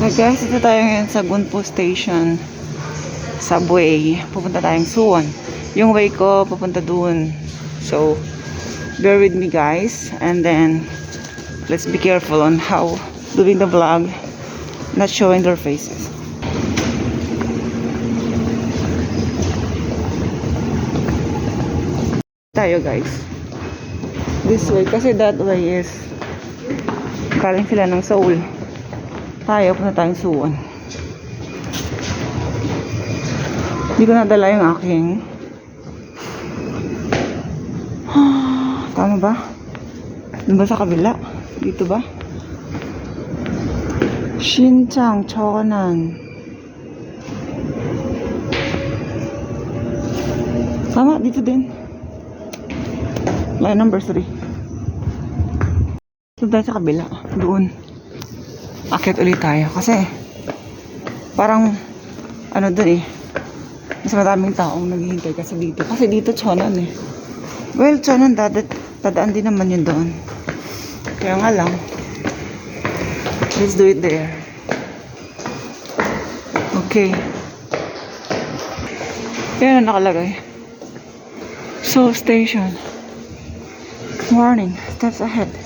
Okay guys, ito tayo ngayon sa Gunpo Station. Subway. Pupunta tayong Suwon. Yung way ko, pupunta dun. So, bear with me guys. And then, let's be careful on how doing the vlog. Not showing their faces. Tayo guys. This way. Kasi that way is galing sila ng Seoul. Tayo, punta tayong Suwon. Hindi ko nadala yung aking. Tama ba? Doon ba sa kabila? Dito ba? Shinchang Chonan. Tama, dito din. Line number 3. Doon tayo sa kabila. Doon. Akit ulit tayo. Kasi, parang, ano doon eh. Mas maraming taong naghihintay kasi dito. Kasi dito, Chonan eh. Well, Chonan, dadat, dadaan din naman yun doon. Kaya nga lang, let's do it there. Okay. Yan ang nakalagay. So, station. Warning, steps ahead.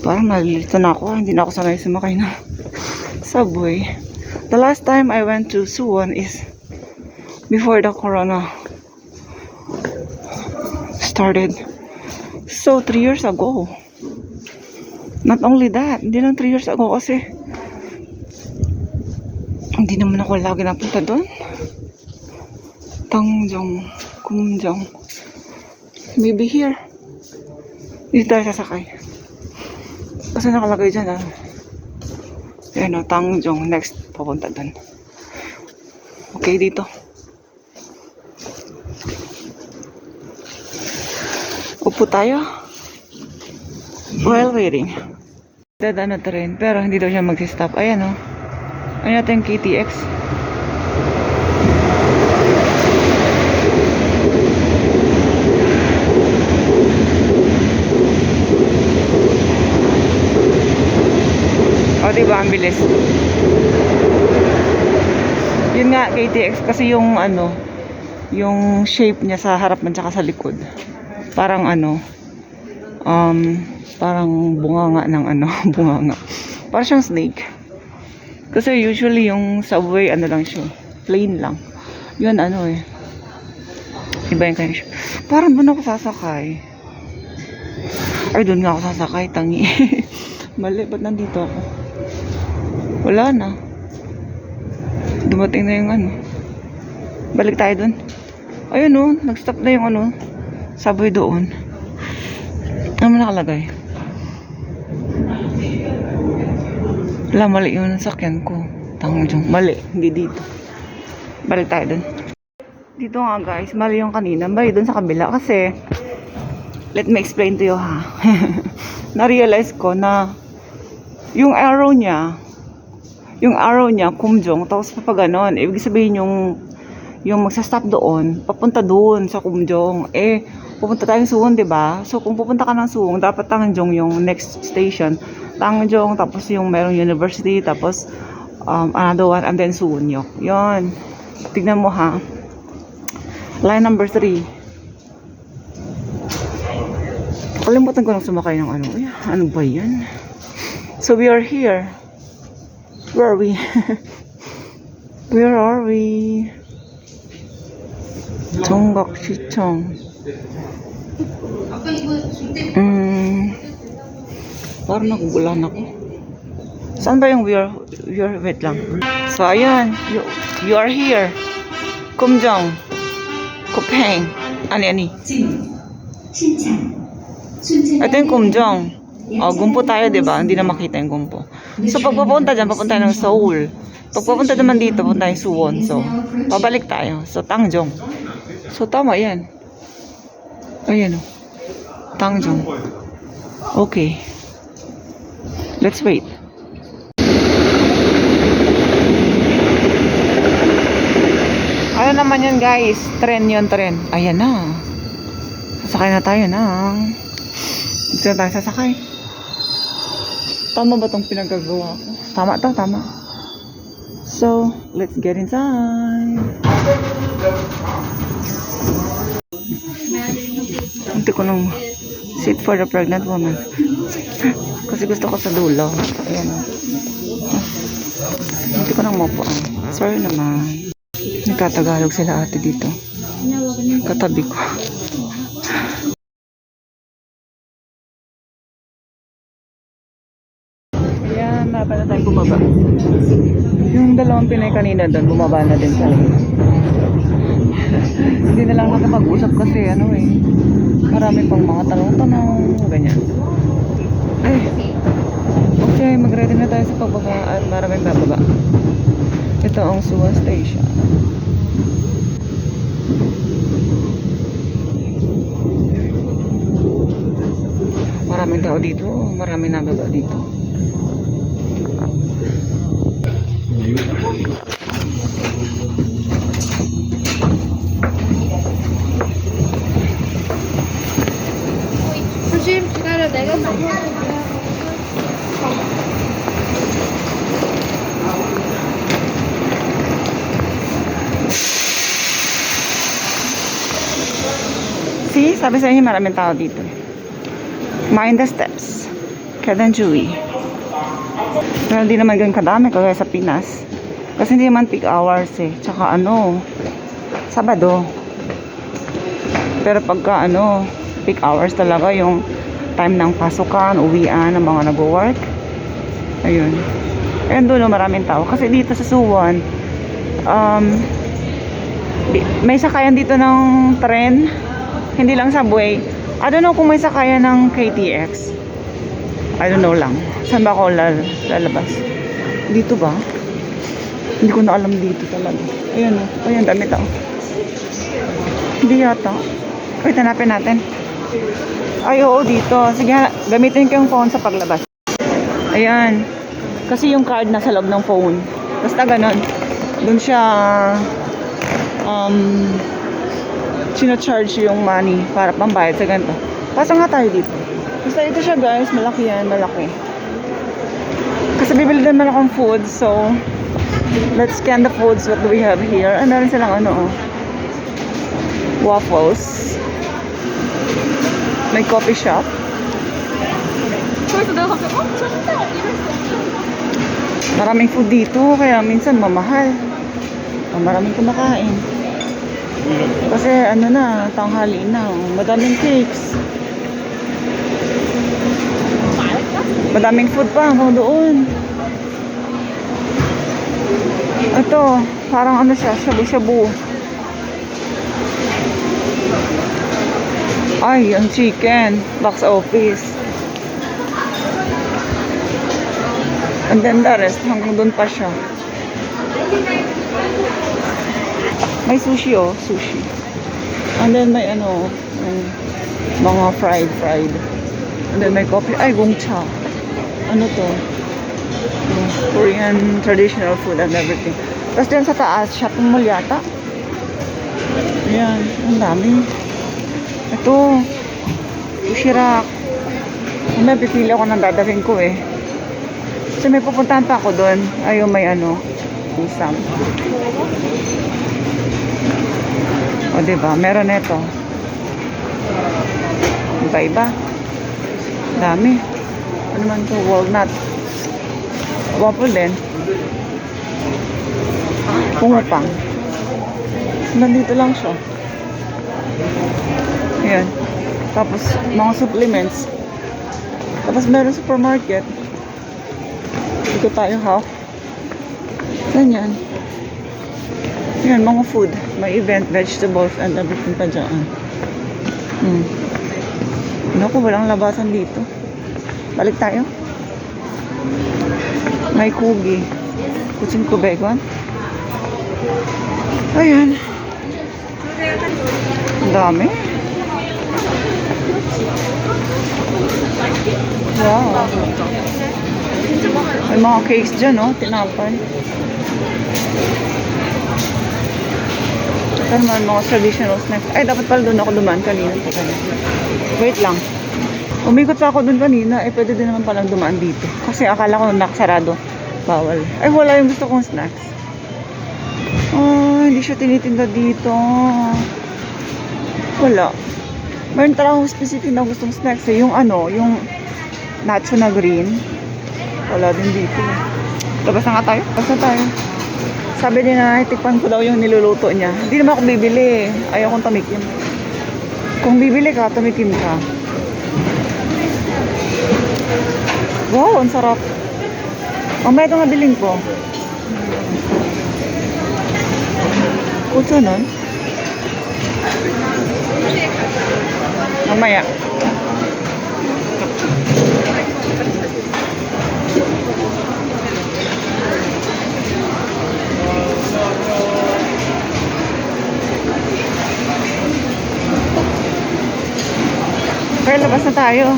Parang nalilito na ako. Hindi na ako sanay sumakay ng subway. The last time I went to Suwon is before the corona started. So, three years ago. Not only that, hindi lang three years ago kasi hindi naman ako lagi napunta doon. Tangjong, Kumjong. Maybe here. Dito tayo sasakay. Kasi nakalagay dyan ah. Ayan o, Tangjong. Next, papunta doon. Okay, dito. Upo tayo. While waiting. Dadaan na train. Pero hindi daw siya mag-stop. Ayan o. Ayan natin KTX. O, diba? Ang bilis. Yun nga, KTX. Kasi yung ano, yung shape niya sa harap man tsaka sa likod. Parang ano, um, parang bunganga ng ano, bunganga. Parang siyang snake. Kasi usually yung subway, ano lang siya, plain lang. Yun ano eh. Iba yung kanya siya. Parang doon ako sasakay. Ay, doon nga ako sasakay, tangi. Mali, ba't nandito ako? Wala na. Dumating na yung ano. Balik tayo doon. Ayun oh, nag-stop na yung ano, subway doon. Ano nakalagay? Wala, mali yung nasakyan ko. Tangjong. Mali, hindi dito. Balik tayo dun. Dito nga guys, mali yung kanina. Mali dun sa kabila kasi let me explain to you ha. Na-realize ko na yung arrow niya yung arrow niya, kumjong, tapos pa ganon. Ibig sabihin yung yung magsa-stop doon, papunta doon sa Kumjong. Eh, pupunta tayong Suwon, 'di ba? So kung pupunta ka ng Suwon, dapat Tangjong yung next station. Tangjong, tapos yung merong university, tapos um, another one, and then Suwon 'Yon. Tignan mo ha. Line number 3. Kalimutan ko nang sumakay ng ano. Ay, ano ba yan? So we are here. Where are we? Where are we? 정각시청. 음, parang nagugulan ako. Saan ba yung we are, we are, wait lang. So, ayan, you, you are here. Kumjong. Kupeng. Ani, ani. Ito yung kumjong. Oh, gumpo tayo, di ba? Hindi na makita yung gumpo. So, pag papunta dyan, papunta ng Seoul. Pag papunta naman dito, papunta tayo Suwon. So, pabalik tayo. So, Tangjong. So, tama yan. Ayan o. Tangjong. Okay. Let's wait. Ano naman yun guys? Tren yun, tren. Ayan na. Sasakay na tayo ng... Dito na tayo sasakay. Tama ba tong pinagagawa ko? Tama to, tama. So, let's get inside. Hindi ko nung seat for the pregnant woman. Kasi gusto ko sa dulo. Ayan. Hindi ko nang mapuan. Sorry naman. Nagtatagalog sila ate dito. Katabi ko. Ayan, dapat na tayo bumaba. Yung dalawang Pinay kanina doon, bumaba na din sila. Hindi na lang nakapag-usap kasi ano eh. Marami pang mga tanong-tanong, ganyan. Ay, okay, mag-ready na tayo sa pagbaba at maraming bababa. Ito ang Suwa Station. Maraming tao dito, maraming nababa dito. Sabi sa inyo maraming tao dito. Mind the steps. Chewy. Pero hindi naman ganun kadami kagaya sa Pinas. Kasi hindi naman peak hours eh. Tsaka ano, Sabado. Pero pagka ano, peak hours talaga yung time ng pasukan, uwian ng mga nag-work. Ayun. Ayun doon, maraming tao. Kasi dito sa Suwon, um, may sakayan dito ng tren. Hindi lang subway. I don't know kung may sakayan ng KTX. I don't know lang. Saan ba ako lal lalabas? Dito ba? Hindi ko na alam dito talaga. Ayun o. Ayun, dami tao. Hindi yata. Wait, hanapin natin. Ay, oo, dito. Sige, gamitin ko yung phone sa paglabas. Ayan. Kasi yung card nasa loob ng phone. Basta ganun. Doon siya um, sinacharge yung money para pambayad sa ganito. Pasa nga tayo dito. Basta ito siya guys, malaki yan, malaki. Kasi bibili din man akong food, so let's scan the foods, what do we have here? Ah, ano rin silang ano oh. Waffles. May coffee shop. Maraming food dito, kaya minsan mamahal. Maraming kumakain. Kasi ano na, tanghali na. Madaming cakes. Madaming food pa hanggang doon. Ito, parang ano siya, shabu-shabu. Ay, ang chicken. Box office. And then the rest, hanggang doon pa siya. May sushi oh, sushi. And then may ano, may mga fried, fried. And then may coffee. Ay, gongcha. Ano to? Korean traditional food and everything. Tapos dyan sa taas, shopping mall yata. Ayan, ang dami. Ito, sushi rack. May pipili ako ng dadalhin ko eh. Kasi may pupuntahan pa ako doon. Ayun, may ano, isang. O, diba? Meron ito. Iba-iba. Dami. Ano man to? Walnut. Waffle din. Pumupang. Nandito lang siya. Ayan. Tapos, mga supplements. Tapos, meron supermarket. Dito tayo, ha? Ganyan. Yan, mga food. May event, vegetables, and everything pa dyan. Hmm. Naku, walang labasan dito. Balik tayo. May kugi. Kutsing kubegon. Ayan. Ang dami. Wow. May mga cakes dyan, oh. Tinapay. Ito naman mga traditional snacks. Ay, dapat pala doon ako dumaan kanina. Wait lang. Umikot pa ako doon kanina. Eh, pwede din naman palang dumaan dito. Kasi akala ko nakasarado. Bawal. Ay, wala yung gusto kong snacks. Oh, hindi siya tinitinda dito. Wala. Meron talagang specific na gustong snacks eh. Yung ano, yung nacho na green. Wala din dito. Labas na nga tayo. Labas na tayo. Sabi ni nanay, tikpan ko daw yung niluluto niya. Hindi naman ako bibili. Ayaw kong tumikim. Kung bibili ka, tumikim ka. Wow, ang sarap. Mamaya ito nga bilhin ko. Kutso nun? Mamaya. Pero tayo.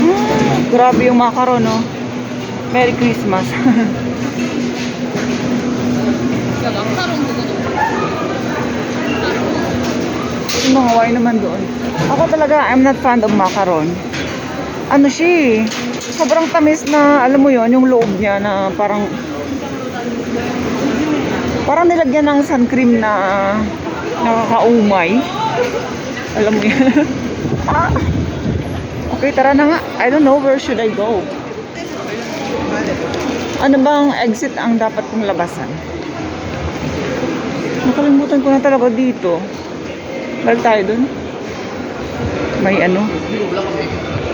Hmm, grabe yung macaron, no? Oh. Merry Christmas. Yung mga wine naman doon. Ako talaga, I'm not fond of macaron. Ano siya eh. Sobrang tamis na, alam mo yon yung loob niya na parang... Parang nilagyan ng sun cream na nakakaumay. Alam mo yan. Okay, tara na nga. I don't know where should I go. Ano bang exit ang dapat kong labasan? Nakalimutan ko na talaga dito. Balik tayo dun. May ano?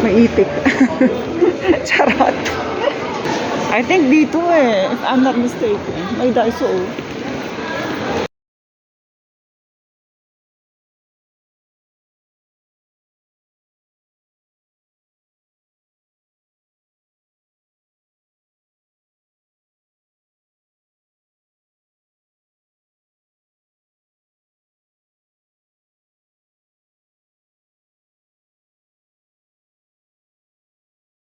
May itik. Charot. I think dito eh, if I'm not mistaken. May Daiso. oh.